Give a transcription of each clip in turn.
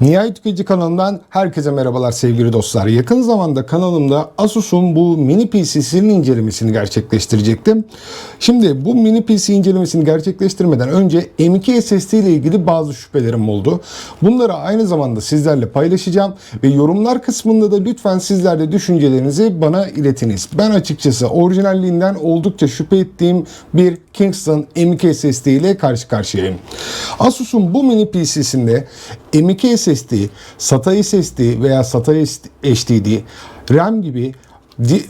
Nihayet Tüketici kanalından herkese merhabalar sevgili dostlar. Yakın zamanda kanalımda Asus'un bu mini PC'sinin incelemesini gerçekleştirecektim. Şimdi bu mini PC incelemesini gerçekleştirmeden önce M2 SSD ile ilgili bazı şüphelerim oldu. Bunları aynı zamanda sizlerle paylaşacağım ve yorumlar kısmında da lütfen sizler de düşüncelerinizi bana iletiniz. Ben açıkçası orijinalliğinden oldukça şüphe ettiğim bir Kingston M2 SSD ile karşı karşıyayım. Asus'un bu mini PC'sinde M2 SSD, SATA SSD veya SATA HDD, RAM gibi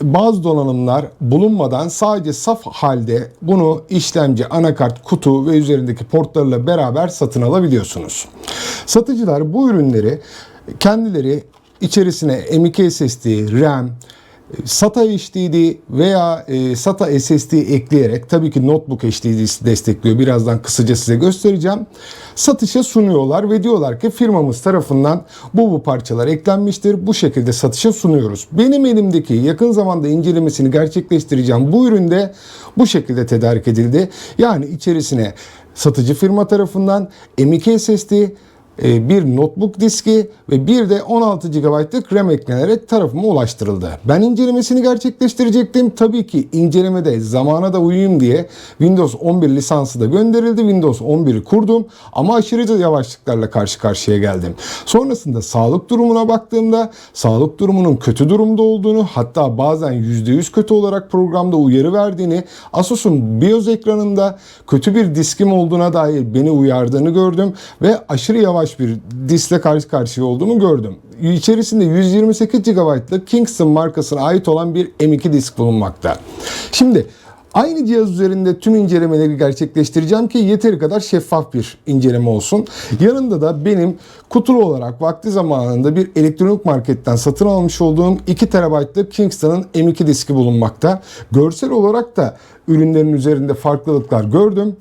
bazı donanımlar bulunmadan sadece saf halde bunu işlemci, anakart, kutu ve üzerindeki portlarla beraber satın alabiliyorsunuz. Satıcılar bu ürünleri kendileri içerisine M2 SSD, RAM, SATA HDD veya e, SATA SSD ekleyerek tabii ki notebook HDD'si destekliyor. Birazdan kısaca size göstereceğim. Satışa sunuyorlar ve diyorlar ki firmamız tarafından bu bu parçalar eklenmiştir. Bu şekilde satışa sunuyoruz. Benim elimdeki yakın zamanda incelemesini gerçekleştireceğim bu üründe bu şekilde tedarik edildi. Yani içerisine satıcı firma tarafından M2 SSD, bir notebook diski ve bir de 16 GB'lık RAM eklenerek tarafıma ulaştırıldı. Ben incelemesini gerçekleştirecektim. Tabii ki incelemede zamana da uyuyayım diye Windows 11 lisansı da gönderildi. Windows 11'i kurdum ama aşırı yavaşlıklarla karşı karşıya geldim. Sonrasında sağlık durumuna baktığımda sağlık durumunun kötü durumda olduğunu hatta bazen %100 kötü olarak programda uyarı verdiğini Asus'un BIOS ekranında kötü bir diskim olduğuna dair beni uyardığını gördüm ve aşırı yavaş bir diskle karşı karşıya olduğumu gördüm. İçerisinde 128 GB'lık Kingston markasına ait olan bir M2 disk bulunmakta. Şimdi Aynı cihaz üzerinde tüm incelemeleri gerçekleştireceğim ki yeteri kadar şeffaf bir inceleme olsun. Yanında da benim kutulu olarak vakti zamanında bir elektronik marketten satın almış olduğum 2 TB'lık Kingston'ın M2 diski bulunmakta. Görsel olarak da ürünlerin üzerinde farklılıklar gördüm.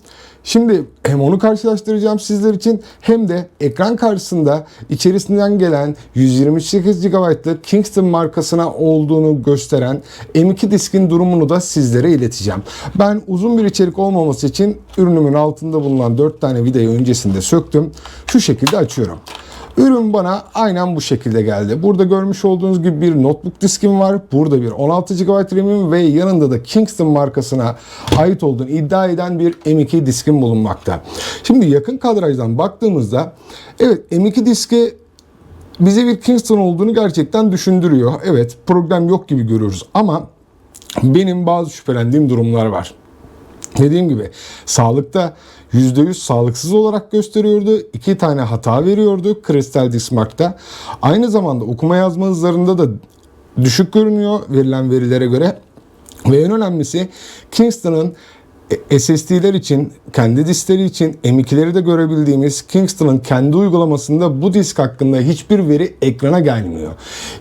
Şimdi hem onu karşılaştıracağım sizler için hem de ekran karşısında içerisinden gelen 128 GB'lık Kingston markasına olduğunu gösteren M2 diskin durumunu da sizlere ileteceğim. Ben uzun bir içerik olmaması için ürünümün altında bulunan 4 tane vidayı öncesinde söktüm. Şu şekilde açıyorum. Ürün bana aynen bu şekilde geldi. Burada görmüş olduğunuz gibi bir notebook diskim var. Burada bir 16 GB RAM'im ve yanında da Kingston markasına ait olduğunu iddia eden bir M2 diskim bulunmakta. Şimdi yakın kadrajdan baktığımızda evet M2 diski bize bir Kingston olduğunu gerçekten düşündürüyor. Evet problem yok gibi görüyoruz ama benim bazı şüphelendiğim durumlar var. Dediğim gibi sağlıkta %100 sağlıksız olarak gösteriyordu. İki tane hata veriyordu Crystal Dismark'ta. Aynı zamanda okuma yazma hızlarında da düşük görünüyor verilen verilere göre. Ve en önemlisi Kingston'ın SSD'ler için, kendi diskleri için M2'leri de görebildiğimiz Kingston'ın kendi uygulamasında bu disk hakkında hiçbir veri ekrana gelmiyor.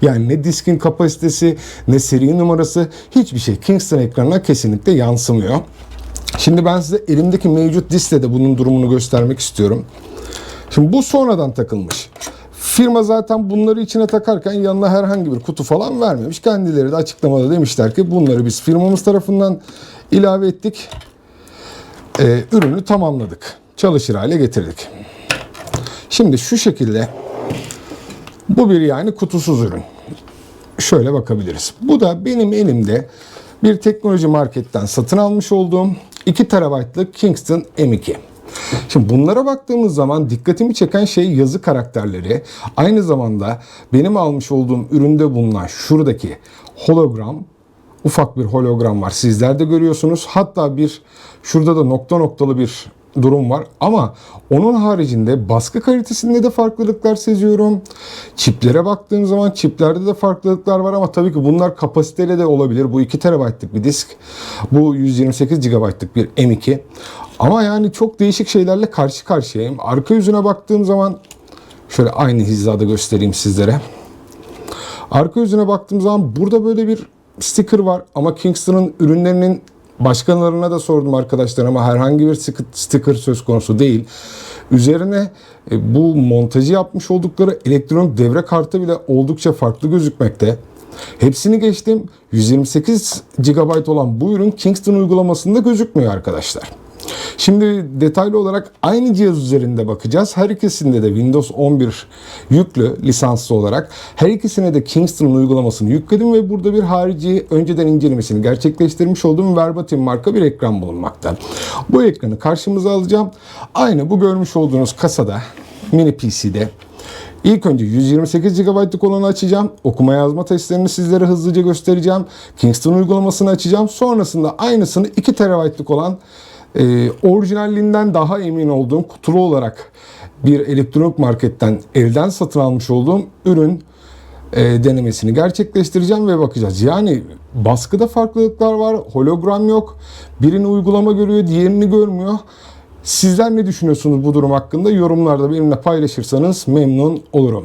Yani ne diskin kapasitesi, ne seri numarası hiçbir şey Kingston ekranına kesinlikle yansımıyor. Şimdi ben size elimdeki mevcut diskte de bunun durumunu göstermek istiyorum. Şimdi bu sonradan takılmış. Firma zaten bunları içine takarken yanına herhangi bir kutu falan vermemiş. Kendileri de açıklamada demişler ki bunları biz firmamız tarafından ilave ettik. Ee, ürünü tamamladık. Çalışır hale getirdik. Şimdi şu şekilde bu bir yani kutusuz ürün. Şöyle bakabiliriz. Bu da benim elimde bir teknoloji marketten satın almış olduğum 2 TB'lık Kingston M2. Şimdi bunlara baktığımız zaman dikkatimi çeken şey yazı karakterleri. Aynı zamanda benim almış olduğum üründe bulunan şuradaki hologram ufak bir hologram var. Sizler de görüyorsunuz. Hatta bir şurada da nokta noktalı bir durum var. Ama onun haricinde baskı kalitesinde de farklılıklar seziyorum. Çiplere baktığım zaman çiplerde de farklılıklar var ama tabii ki bunlar kapasiteli de olabilir. Bu 2 TB'lık bir disk. Bu 128 GB'lık bir M2. Ama yani çok değişik şeylerle karşı karşıyayım. Arka yüzüne baktığım zaman şöyle aynı hizada göstereyim sizlere. Arka yüzüne baktığım zaman burada böyle bir sticker var ama Kingston'ın ürünlerinin başkalarına da sordum arkadaşlar ama herhangi bir sticker söz konusu değil. Üzerine e, bu montajı yapmış oldukları elektronik devre kartı bile oldukça farklı gözükmekte. Hepsini geçtim. 128 GB olan bu ürün Kingston uygulamasında gözükmüyor arkadaşlar. Şimdi detaylı olarak aynı cihaz üzerinde bakacağız. Her ikisinde de Windows 11 yüklü lisanslı olarak. Her ikisine de Kingston uygulamasını yükledim ve burada bir harici önceden incelemesini gerçekleştirmiş olduğum Verbatim marka bir ekran bulunmakta. Bu ekranı karşımıza alacağım. Aynı bu görmüş olduğunuz kasada mini PC'de İlk önce 128 GB'lık olanı açacağım. Okuma yazma testlerini sizlere hızlıca göstereceğim. Kingston uygulamasını açacağım. Sonrasında aynısını 2 TB'lık olan e, orijinalliğinden daha emin olduğum kutulu olarak bir elektronik marketten elden satın almış olduğum ürün e, denemesini gerçekleştireceğim ve bakacağız. Yani baskıda farklılıklar var, hologram yok. Birini uygulama görüyor, diğerini görmüyor. Sizler ne düşünüyorsunuz bu durum hakkında? Yorumlarda benimle paylaşırsanız memnun olurum.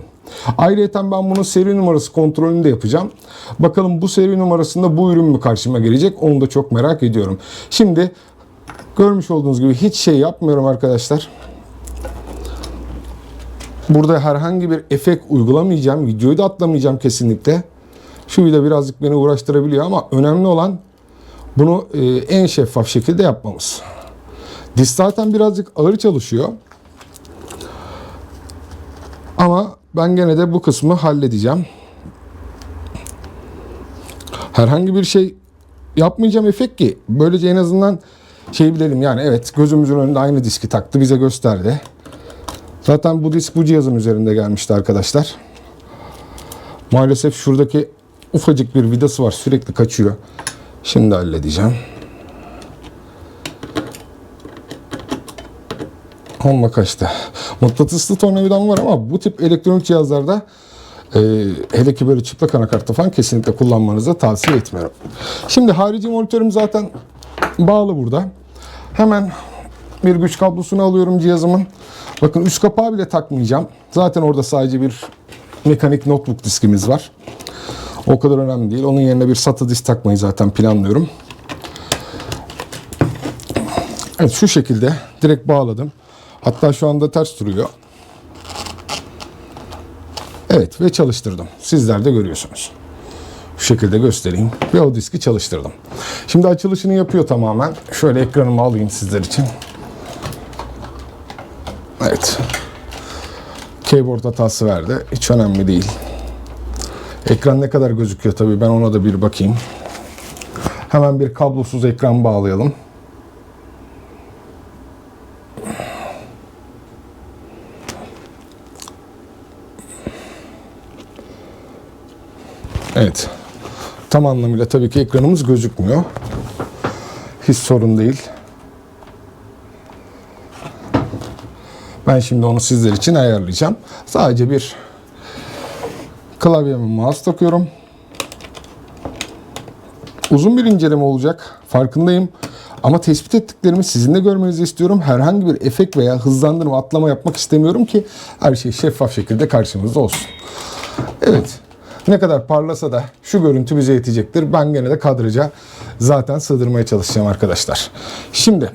Ayrıca ben bunun seri numarası kontrolünü de yapacağım. Bakalım bu seri numarasında bu ürün mü karşıma gelecek? Onu da çok merak ediyorum. Şimdi görmüş olduğunuz gibi hiç şey yapmıyorum arkadaşlar. Burada herhangi bir efekt uygulamayacağım. Videoyu da atlamayacağım kesinlikle. Şu video birazcık beni uğraştırabiliyor ama önemli olan bunu e, en şeffaf şekilde yapmamız. Disk zaten birazcık ağır çalışıyor. Ama ben gene de bu kısmı halledeceğim. Herhangi bir şey yapmayacağım efekt ki böylece en azından şey bilelim yani evet gözümüzün önünde aynı diski taktı bize gösterdi. Zaten bu disk bu cihazın üzerinde gelmişti arkadaşlar. Maalesef şuradaki ufacık bir vidası var sürekli kaçıyor. Şimdi halledeceğim. Onunla kaçtı. Mıknatıslı tornavidam var ama bu tip elektronik cihazlarda e, hele ki böyle çıplak anakartta falan kesinlikle kullanmanızı tavsiye etmiyorum. Şimdi harici monitörüm zaten bağlı burada. Hemen bir güç kablosunu alıyorum cihazımın. Bakın üst kapağı bile takmayacağım. Zaten orada sadece bir mekanik notebook diskimiz var. O kadar önemli değil. Onun yerine bir SATA disk takmayı zaten planlıyorum. Evet şu şekilde direkt bağladım. Hatta şu anda ters duruyor. Evet ve çalıştırdım. Sizler de görüyorsunuz. Şu şekilde göstereyim. Ve o diski çalıştırdım. Şimdi açılışını yapıyor tamamen. Şöyle ekranımı alayım sizler için. Evet. Keyboard hatası verdi. Hiç önemli değil. Ekran ne kadar gözüküyor tabii ben ona da bir bakayım. Hemen bir kablosuz ekran bağlayalım. Evet. Tam anlamıyla tabii ki ekranımız gözükmüyor. Hiç sorun değil. Ben şimdi onu sizler için ayarlayacağım. Sadece bir klavyeme mouse takıyorum. Uzun bir inceleme olacak. Farkındayım. Ama tespit ettiklerimi sizin de görmenizi istiyorum. Herhangi bir efekt veya hızlandırma, atlama yapmak istemiyorum ki her şey şeffaf şekilde karşımızda olsun. Evet. Ne kadar parlasa da şu görüntü bize yetecektir. Ben gene de kadraja zaten sığdırmaya çalışacağım arkadaşlar. Şimdi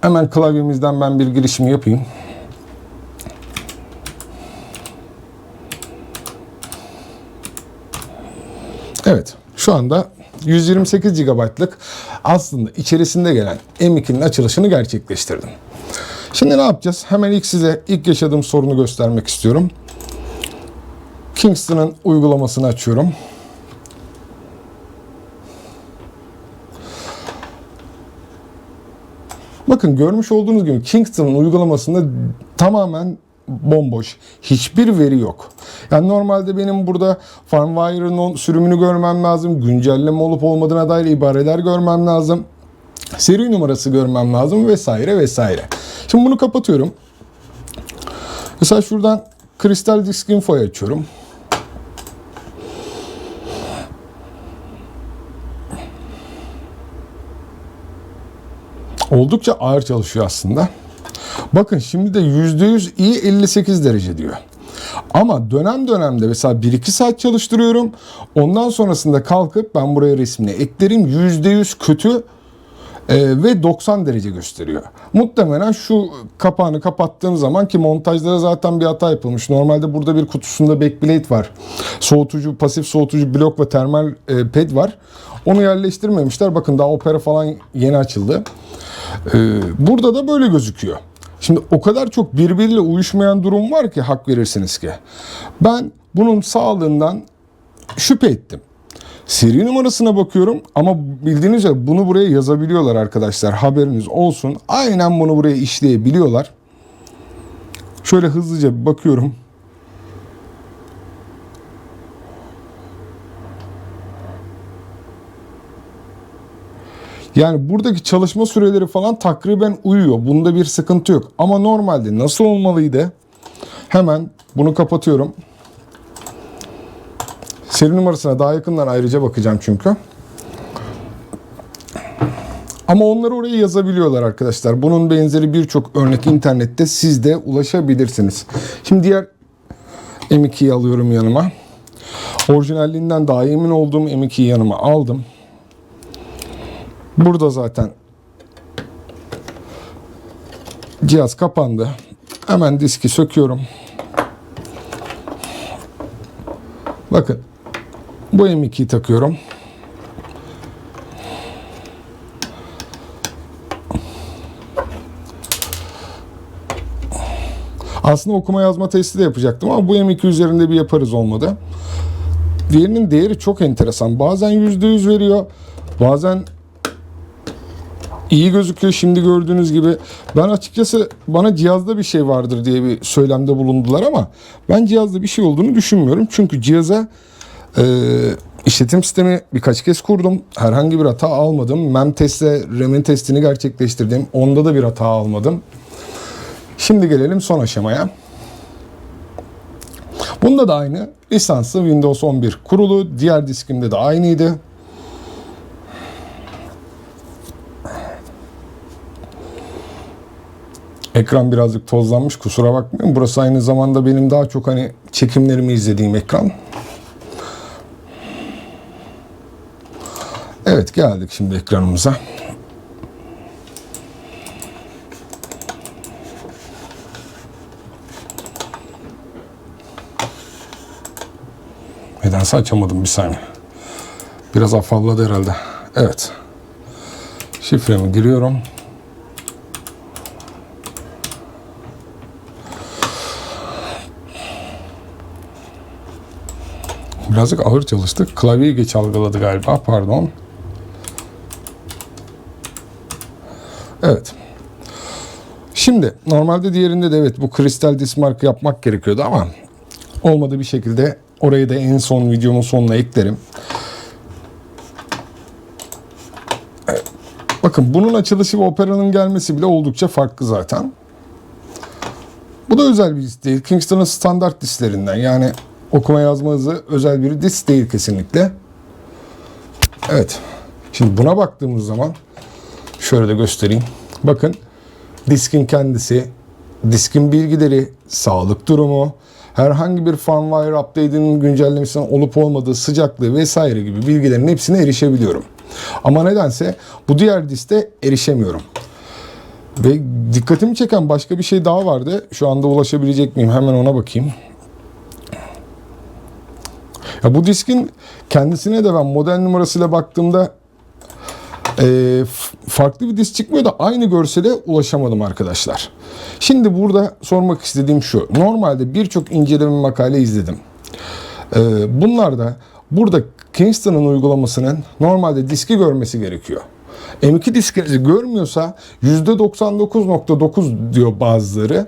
hemen klavyemizden ben bir girişimi yapayım. Evet şu anda 128 GB'lık aslında içerisinde gelen M2'nin açılışını gerçekleştirdim. Şimdi ne yapacağız? Hemen ilk size ilk yaşadığım sorunu göstermek istiyorum. Kingston'ın uygulamasını açıyorum. Bakın görmüş olduğunuz gibi Kingston'ın uygulamasında tamamen bomboş. Hiçbir veri yok. Yani normalde benim burada firmware'ın sürümünü görmem lazım. Güncelleme olup olmadığına dair ibareler görmem lazım. Seri numarası görmem lazım vesaire vesaire. Şimdi bunu kapatıyorum. Mesela şuradan Crystal Disk Info'yu açıyorum. Oldukça ağır çalışıyor aslında. Bakın şimdi de %100 iyi 58 derece diyor. Ama dönem dönemde mesela 1-2 saat çalıştırıyorum. Ondan sonrasında kalkıp ben buraya resmini eklerim. %100 kötü e, ve 90 derece gösteriyor. Muhtemelen şu kapağını kapattığım zaman ki montajda zaten bir hata yapılmış. Normalde burada bir kutusunda backplate var. Soğutucu, pasif soğutucu blok ve termal e, ped var. Onu yerleştirmemişler. Bakın daha opera falan yeni açıldı. Ee, burada da böyle gözüküyor. Şimdi o kadar çok birbiriyle uyuşmayan durum var ki hak verirsiniz ki. Ben bunun sağlığından şüphe ettim. Seri numarasına bakıyorum ama bildiğiniz üzere bunu buraya yazabiliyorlar arkadaşlar. Haberiniz olsun. Aynen bunu buraya işleyebiliyorlar. Şöyle hızlıca bakıyorum. Yani buradaki çalışma süreleri falan takriben uyuyor. Bunda bir sıkıntı yok. Ama normalde nasıl olmalıydı? Hemen bunu kapatıyorum. Seri numarasına daha yakından ayrıca bakacağım çünkü. Ama onları oraya yazabiliyorlar arkadaşlar. Bunun benzeri birçok örnek internette siz de ulaşabilirsiniz. Şimdi diğer M2'yi alıyorum yanıma. Orijinalliğinden daha emin olduğum M2'yi yanıma aldım. Burada zaten cihaz kapandı. Hemen diski söküyorum. Bakın bu M2'yi takıyorum. Aslında okuma yazma testi de yapacaktım ama bu M2 üzerinde bir yaparız olmadı. Diğerinin değeri çok enteresan. Bazen %100 veriyor. Bazen iyi gözüküyor şimdi gördüğünüz gibi. Ben açıkçası bana cihazda bir şey vardır diye bir söylemde bulundular ama ben cihazda bir şey olduğunu düşünmüyorum. Çünkü cihaza e, işletim sistemi birkaç kez kurdum. Herhangi bir hata almadım. MEM testte RAM'in testini gerçekleştirdim. Onda da bir hata almadım. Şimdi gelelim son aşamaya. Bunda da aynı. Lisanslı Windows 11 kurulu. Diğer diskimde de aynıydı. Ekran birazcık tozlanmış kusura bakmayın. Burası aynı zamanda benim daha çok hani çekimlerimi izlediğim ekran. Evet geldik şimdi ekranımıza. Nedense açamadım bir saniye. Biraz afalladı herhalde. Evet. Şifremi giriyorum. Birazcık ağır çalıştık. Klavyeyi geç algıladı galiba. Pardon. Evet. Şimdi normalde diğerinde de evet bu kristal disk markı yapmak gerekiyordu ama olmadı bir şekilde orayı da en son videomun sonuna eklerim. Bakın bunun açılışı ve operanın gelmesi bile oldukça farklı zaten. Bu da özel bir disk değil. Kingston'ın standart disklerinden. Yani okuma yazma hızı özel bir disk değil kesinlikle. Evet. Şimdi buna baktığımız zaman şöyle de göstereyim. Bakın diskin kendisi, diskin bilgileri, sağlık durumu, herhangi bir firmware update'inin güncellemesinin olup olmadığı sıcaklığı vesaire gibi bilgilerin hepsine erişebiliyorum. Ama nedense bu diğer diskte erişemiyorum. Ve dikkatimi çeken başka bir şey daha vardı. Şu anda ulaşabilecek miyim? Hemen ona bakayım. Ya bu diskin kendisine de ben model numarasıyla baktığımda e, farklı bir disk çıkmıyor da aynı görsele ulaşamadım arkadaşlar. Şimdi burada sormak istediğim şu. Normalde birçok inceleme makale izledim. E, bunlar da burada Kingston'ın uygulamasının normalde diski görmesi gerekiyor. M2 diskinizi görmüyorsa %99.9 diyor bazıları.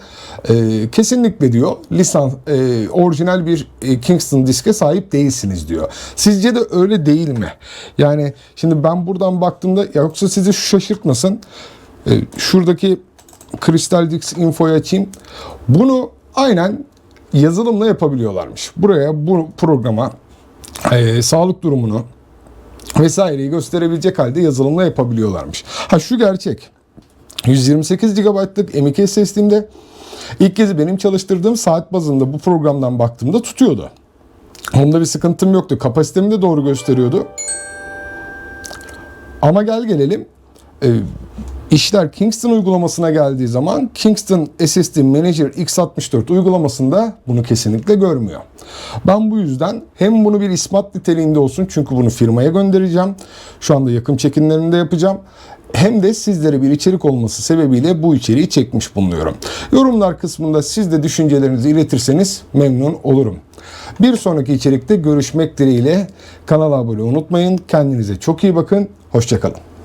E, kesinlikle diyor lisans e, orijinal bir e, Kingston diske sahip değilsiniz diyor. Sizce de öyle değil mi? Yani şimdi ben buradan baktığımda yoksa sizi şu şaşırtmasın. E, şuradaki Crystal Disk infoyu açayım. Bunu aynen yazılımla yapabiliyorlarmış. Buraya bu programa e, sağlık durumunu vesaireyi gösterebilecek halde yazılımla yapabiliyorlarmış. Ha şu gerçek. 128 GB'lık M.2 SSD'imde ilk kez benim çalıştırdığım saat bazında bu programdan baktığımda tutuyordu. Onda bir sıkıntım yoktu. Kapasitemi de doğru gösteriyordu. Ama gel gelelim. E, işler Kingston uygulamasına geldiği zaman Kingston SSD Manager X64 uygulamasında bunu kesinlikle görmüyor. Ben bu yüzden hem bunu bir ispat niteliğinde olsun çünkü bunu firmaya göndereceğim. Şu anda yakın çekimlerini de yapacağım. hem de sizlere bir içerik olması sebebiyle bu içeriği çekmiş bulunuyorum. Yorumlar kısmında siz de düşüncelerinizi iletirseniz memnun olurum. Bir sonraki içerikte görüşmek dileğiyle kanala abone unutmayın. Kendinize çok iyi bakın. Hoşçakalın.